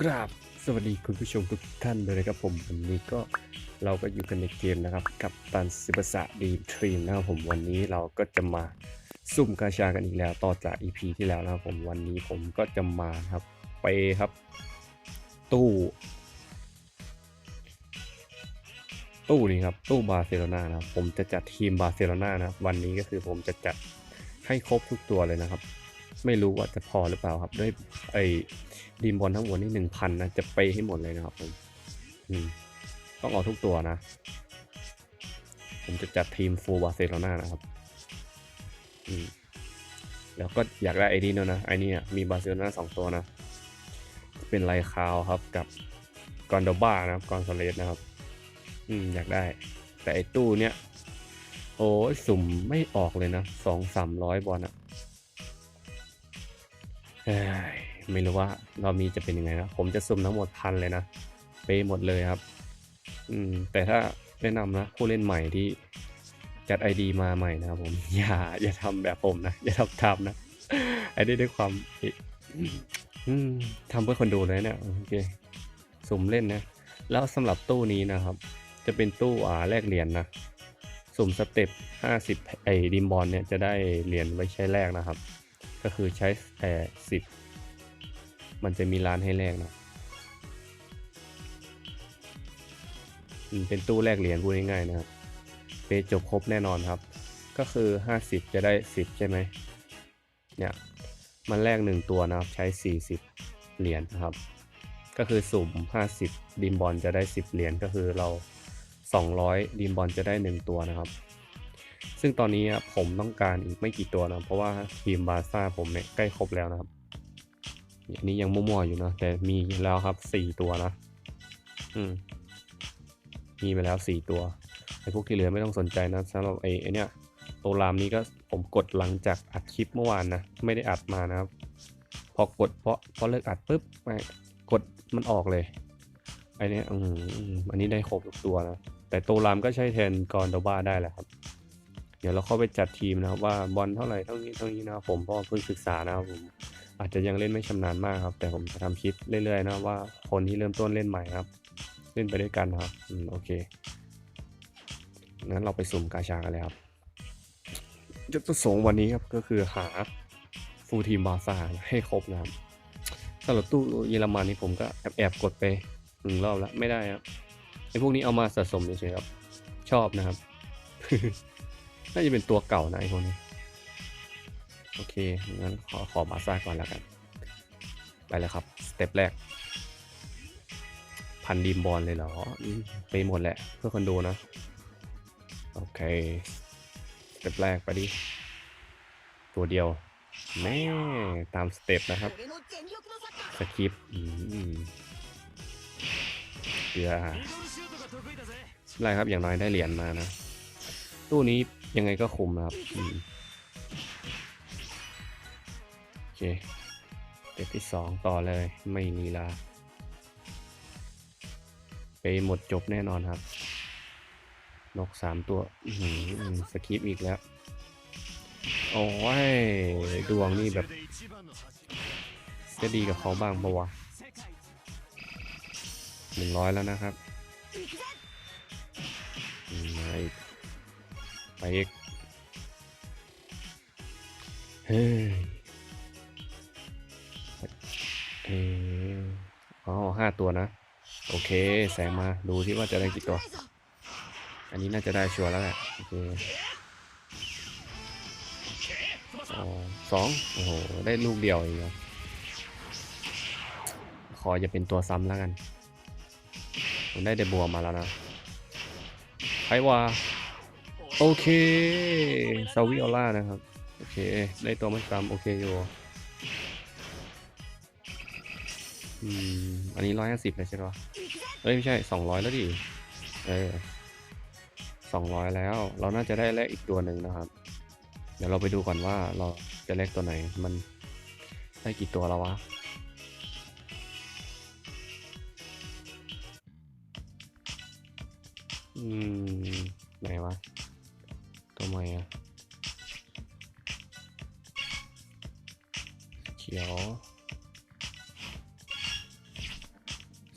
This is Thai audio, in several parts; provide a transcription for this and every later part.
กราบสวัสดีคุณผู้ชมทุกท่านเลยนะครับผมวันนี้ก็เราก็อยู่กันในเกมนะครับ กับตันซิบสะดีทรีมนะครับผมวันนี้เราก็จะมาซุ่มกาชากันอีกแล้วต่อจาก EP ที่แล้วนะครับผมวันนี้ผมก็จะมาครับไปครับ ตู้ ตู้นี้ครับตู้บาร์เซโลนานะครับผมจะจัดทีมบาร์เซโลนานะครับวันนี้ก็คือผมจะจัดให้ครบทุกตัวเลยนะครับ ไม่รู้ว่าจะพอหรือเปล่าครับด้วยไอ ดีมบอลทั้งหมดนี่หนึ่งพันนะ จะไปให้หมดเลยนะครับผมอืมต้องเอาทุกตัวนะ ผมจะจัดทีมฟูลบาร์เซโลนานะครับอืมแล้วก็อยากได้ไอ้นี่ด้วยนะไอ้นี่มีบาร์เซโลนาสองตัวนะ เป็นไลคาวครับกับกอนโดบ้านะครับกอนซาเลสนะครับ อืมอยากได้ แต่ไอ้ตู้เนี้ยโอ้ยสุ่มไม่ออกเลยนะสองสามร้อยบอลอะเอ้ย ไม่รู้ว่ารอบนี้จะเป็นยังไงนะผมจะสุ่มทั้งหมดพันเลยนะเปย์หมดเลยครับ อืม แต่ถ้าแนะนำนะผู้เล่นใหม่ที่จัดไอดีมาใหม่นะครับผมอย่าอย่าทำแบบผมนะ อย่าทำตามนะไอ้ได้ด้วยความอืมทำเพื่อคนดูเลยเนี่ยโอเคสุ่มเล่นนะ แล้วสำหรับตู้นี้นะครับ จะเป็นตู้อ่าแลกเหรียญนะสุ่มสเต็ป50ไอ้ดิมบอลเนี่ยจะได้เหรียญไว้ใช้แลกนะครับ ก็คือใช้แต่สิบ มันจะมีร้านให้แลกนะเป็นตู้แลกเหรียญพูดง่ายๆนะครับเปจบครบแน่นอนครับ ก็คือ 50 จะได้ 10 ใช่ไหมเนี่ยมันแลกหนึ่งตัวนะครับใช้ 40 เหรียญนะครับ ก็คือสุ่ม 50ดีมบอลจะได้ 10 เหรียญก็คือเรา 200ดีมบอลจะได้ 1 ตัวนะครับ ซึ่งตอนนี้ผมต้องการอีกไม่กี่ตัวนะเพราะว่าทีมบาซ่าผมเนี่ยใกล้ครบแล้วนะครับ อันนี้ยังมั่วๆอยู่นะแต่มีแล้วครับสี่ตัวนะ อืม มีไปแล้วสี่ตัวไอ้พวกที่เหลือไม่ต้องสนใจนะสำหรับไอ้เนี่ยโตรามนี้ก็ผมกดหลังจากอัดคลิปเมื่อวานนะไม่ได้อัดมานะครับ พอกดเพราะพอเลิกอัดปุ๊บไม่กดมันออกเลยไอเนี้ยอืมอันนี้ได้ครบทุกตัวนะแต่โตรามก็ใช้แทนกอนโดบ้าได้แหละครับ เดี๋ยวเราเข้าไปจัดทีมนะครับว่าบอลเท่าไหร่เท่านี้เท่านี้นะครับผมเพราะว่าเพิ่งศึกษานะครับผม อาจจะยังเล่นไม่ชำนาญมากครับ แต่ผมจะทำคลิปเรื่อยๆนะว่าคนที่เริ่มต้นเล่นใหม่ครับ เล่นไปด้วยกันครับอืมโอเคงั้นเราไปสุ่มกาชากันเลยครับจุดประสงค์วันนี้ครับก็คือหาฟูลทีมบาร์ซ่าให้ครบนะครับสำหรับตู้เยอรมันนี่ผมก็แอบแอบๆกดไปหนึ่งรอบแล้วไม่ได้ครับไอ้พวกนี้เอามาสะสมเฉยๆครับ ชอบนะครับ น่าจะเป็นตัวเก่านะไอพวกนี้ โอเค งั้นขอขอบาซ่าก่อนแล้วกัน ไปเลยครับ สเต็ปแรก พันดีมบอลเลยเหรอ ไปหมดแหละ เพื่อคนดูนะ โอเค สเต็ปแรกไปดิ ตัวเดียว แม่ตามสเต็ปนะครับสคริปเกลืออะไรครับ อย่างน้อยได้เหรียญมานะ ตู้นี้ยังไงก็คุมนะครับ เคเต็ปที่สองต่อเลยไม่นีลา ไปหมดจบแน่นอนครับ นกสามตัวสคริปอีกแล้ว โอ้ย ดวงนี่แบบ จะดีกับเขาบ้างปะวะหนึ่งร้อยแล้วนะครับมมาอีกไปอีกเฮ้ย เออ๋อห้าตัวนะ โอเค แสงมาดูที่ว่าจะได้กี่ตัว อันนี้น่าจะได้ชัวร์แล้วแหละโอเคสองโอ้โห ได้ลูกเดียวเองครับขอจะเป็นตัวซ้ำแล้วกัน ผมได้เดบัวมาแล้วนะไพว่าโอเคซาวิโอล่านะครับ โอเค ได้ตัวไม่ซ้ำโอเคอยู่ อืม อันนี้ร้อยห้าสิบเลยใช่ปะเอ้ย ไม่ใช่สองร้อยแล้วดิ เออสองร้อยแล้ว เราน่าจะได้แลกอีกตัวหนึ่งนะครับ เดี๋ยวเราไปดูก่อนว่าเราจะแลกตัวไหน มันได้กี่ตัวแล้ววะอืม ไหนวะ ตัวใหม่อะเขียว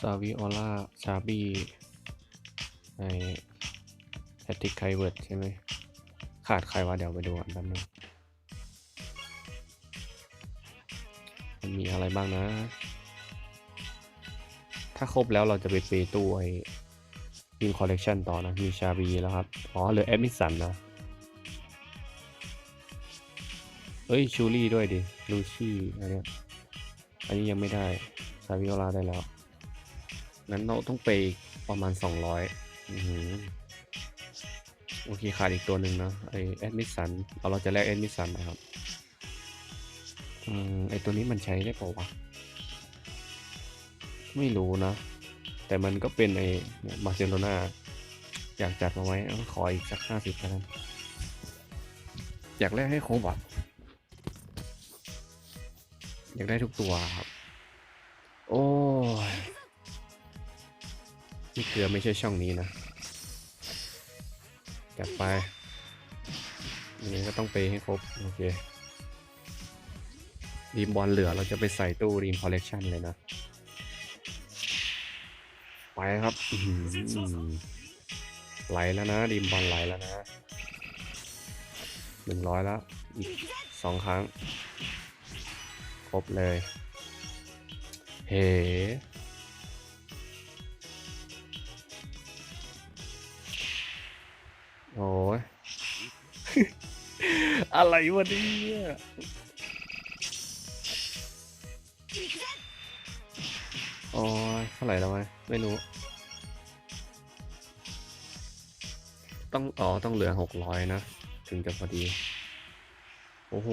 ซาวิโอลาชาบีไอแพทริกไคเวิร์ดใช่ไหม ขาดใครวะเดี๋ยวไปดูก่อนแป๊บนึงมันมีอะไรบ้างนะ ถ้าครบแล้วเราจะไปเปย์ตู้ไอ้ยิงคอลเลกชันต่อนะ มีชาบีแล้วครับ อ๋อเหลือแอดมิสสันนะ เอ้ย ชูรี่ด้วยดิ ลูชี่อันเนี้ยอันนี้ยังไม่ได้ ซาวิโอลาได้แล้ว งั้นเราต้องไปประมาณ 200อือโอเคขาดอีกตัวหนึ่งนะไอแอดมิสันเราเราจะแลกแอดมิสันนะครับอืมไอตัวนี้มันใช้ได้เปล่าวะไม่รู้นะ แต่มันก็เป็นไอบาร์เซโลนาอยากจัดมาไว้ขออีกสักห้าสิบแล้วกันอยากแลกให้ครบอะอยากได้ทุกตัวครับ โอ้ย นี่เกลือไม่ใช่ช่องนี้นะจัดไปอันนี้ก็ต้องไปให้ครบ โอเครีมบอลเหลือเราจะไปใส่ตู้รีมคอลเลกชันเลยนะ ไปครับไหลแล้วนะรีมบอลไหลแล้วนะหนึ่งร้อยแล้ว อีกสองครั้ง ครบเลย เฮ้ โอ้ยอะไรวะเนี่ยโอ้ยเท่าไหร่แล้วไหมไม่รู้ ต้องอ๋อต้องเหลือหกร้อยนะ ถึงจะพอดี โอ้โห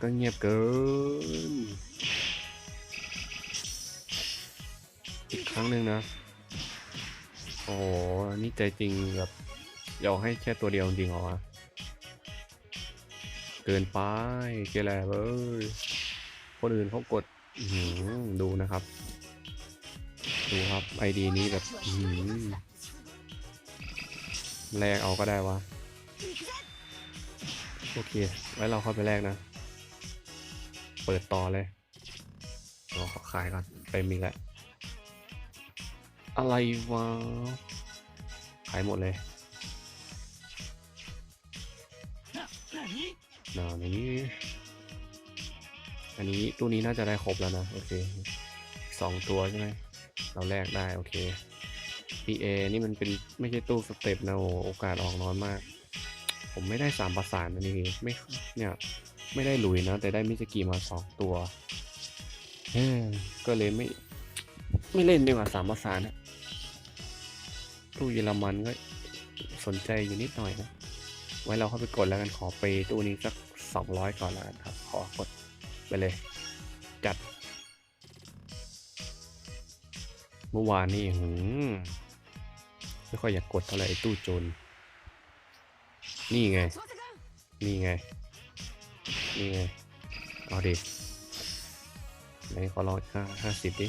ก็เงียบเกิน อีกครั้งหนึ่งนะ โอ้โหนี่ใจจริงแบบ อยากให้แค่ตัวเดียวจริงเหรอวะเกินไปเกลแลเว้ยคนอื่นเขากดดูนะครับ ดูครับไอดีนี้แบบแลกเอาก็ได้วะโอเค ไว้เราเข้าไปแรกนะ เปิดต่อเลยรอขอขายก่อนเต็มอีกแล้วอะไรวะ ขายหมดเลย นานี้ อันนี้ตู้นี้น่าจะได้ครบแล้วนะ โอเคสองตัวใช่ไหมเราแลกได้ โอเค PA นี่มันเป็นไม่ใช่ตู้สเต็ปนะโอโอกาสออกน้อยมาก ผมไม่ได้สามประสานอันนี้ไม่เนี่ยไม่ได้ลุยนะ แต่ได้มิสกีมาสองตัวเฮ้ก็เลยไม่ไม่เล่นดีกว่าสามประสานอะตู้เยอรมันก็สนใจอยู่นิดหน่อยนะ ไว้เราเข้าไปกดแล้วกันขอไปตู้นี้สักสองร้อยก่อนแล้วกันครับ ขอกดไปเลย จัด เมื่อวานนี่หืมไม่ค่อยอยากกดเท่าไหร่ตู้โจรนี่ไง นี่ไง นี่ไง เอาดิไหนขอลองห้าห้าสิบดิ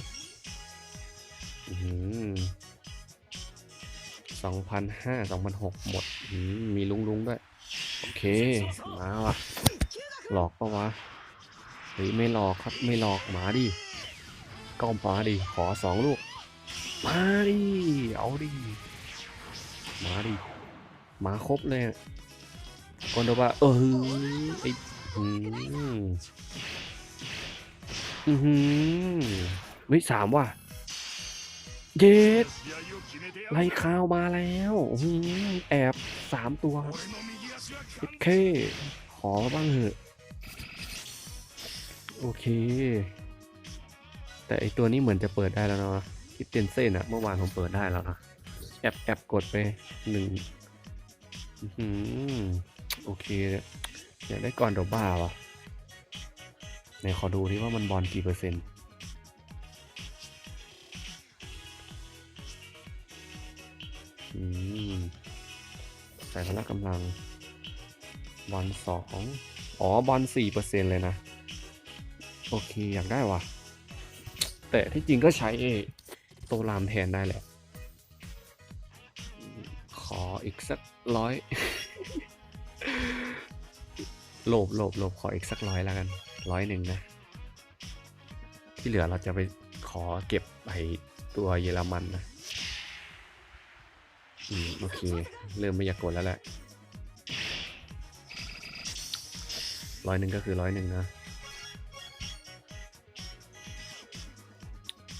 สองพันห้าสองพันหกหมดอืมมีลุงลุงด้วย โอเคมาว่ะ หลอกปะวะเฮ้ยไม่หลอกครับไม่หลอกหมาดิก้อมฟ้าดิขอสองลูกมาดิเอาดิมาดิมาครบเลยอะกอนโดบาเออไออืมอือหือเฮ้ยสามว่ะเย็ดไล่ข้าวมาแล้วแอบสามตัวครับ โอเคขอบ้างเหอะ โอเค แต่ไอตัวนี้เหมือนจะเปิดได้แล้วเนาะคิดเตนเซ่นอะเมื่อวานผมเปิดได้แล้วนะแอบแอบกดไปหนึ่งอือโอเคอยากได้ก่อนเดยวบ้าวะไหนขอดูที่ว่ามันบอลกี่เปอร์เซ็นต์ใส่พละกำลัง บอลสองอ๋อบอลสี่เปอร์เซ็นเลยนะ โอเค อยากได้ว่ะแต่ที่จริงก็ใช้โตรามแทนได้แหละ ขออีกสักร้อยโลบโลบโลบขออีกสักร้อยแล้วกันร้อยหนึ่งนะ ที่เหลือเราจะไปขอเก็บไปตัวเยอรมันนะ อืม โอเค เริ่มไม่อยากกดแล้วแหละ ร้อยหนึ่งก็คือร้อยหนึ่งนะ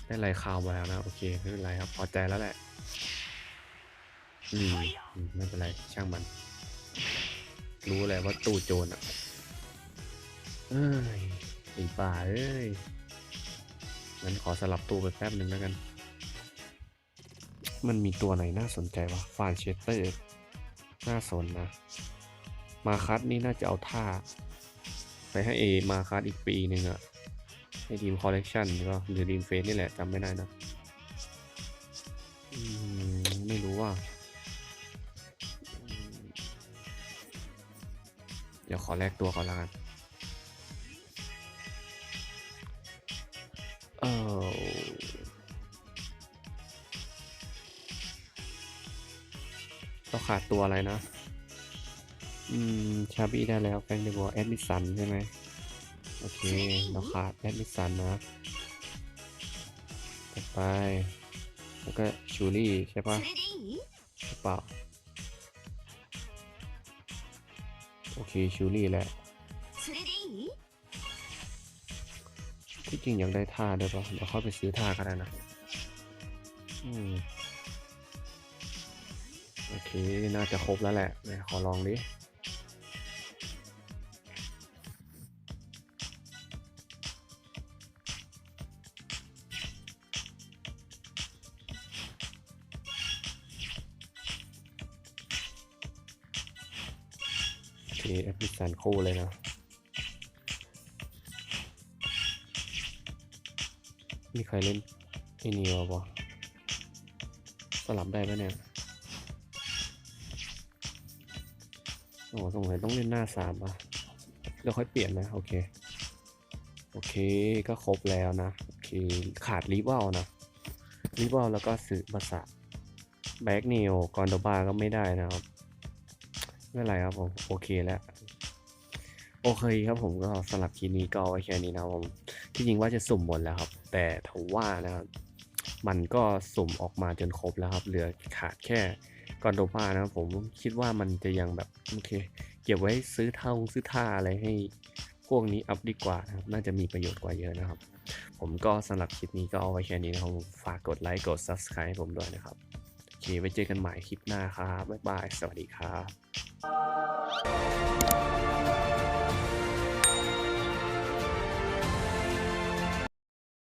ได้ไรข่าวมาแล้วนะ โอเคไม่เป็นไรครับ พอใจแล้วแหละ อืม ไม่เป็นไร ช่างมัน รู้เลยว่าตู้โจรอะ เอ้ยไอ้ป่าเอ้ยงั้นขอสลับตู้ไปแป๊บหนึ่งแล้วกัน มันมีตัวไหนน่าสนใจวะฟานเชสเตอร์น่าสนนะ มาคัสนี่น่าจะเอาท่า ไปให้เอมาคัสอีกปีหนึ่งอะให้ทีมคอลเลกชันก็หรือทีมเฟสนี่แหละจำไม่ได้นะมไม่รู้ว่า เดี๋ยวขอแลกตัวก่อนละกันเออเราขาดตัวอะไรนะ อืม ชาบี้ได้แล้วแฟงเดบัวแอดมิสันใช่ไหมโอเค เราขาดแอดมิสันนะ ต่อไป แล้วก็ชูรี่ใช่ปะกระเป๋าโอเค ชูรี่แหละที่จริงอยากได้ท่าด้วยปะเดี๋ยวค่อยไปซื้อท่าก็ได้นะ อืม โอเค น่าจะครบแล้วแหละ ขอลองดิ เคแอปพลิเคชันคู่เลยนะมีใครเล่นไอ้นี่วะวะสลับได้ปะเนี่ยโอ้สงสัยต้องเล่นหน้าสามป่ะเดี๋ยวค่อยเปลี่ยนนะ โอเค โอเคก็ครบแล้วนะ โอเค ขาดรีเวลนะรีเวลแล้วก็สื่อภาษาแบ็กเนลกอนโดบาก็ไม่ได้นะครับ ไม่เป็นไรครับผมโอเคแล้วโอเคครับผมก็สำหรับคลิปนี้ก็เอาไว้แค่นี้นะครับผมที่จริงว่าจะสุ่มหมดแล้วครับ แต่ถว่านะครับมันก็สุ่มออกมาจนครบแล้วครับ เหลือขาดแค่กอนโดมานะครับผมคิดว่ามันจะยังแบบโอเค เก็บไว้ซื้อเท่าซื้อท่าอะไรให้พวกนี้อัพดีกว่านะครับ น่าจะมีประโยชน์กว่าเยอะนะครับ ผมก็สำหรับคลิปนี้ก็เอาไว้แค่นี้นะครับผมฝากกดไลค์กด Subscribe ให้ผมด้วยนะครับโอเคไว้เจอกันใหม่คลิปหน้าครับบ๊ายบายสวัสดีครับ Thank you.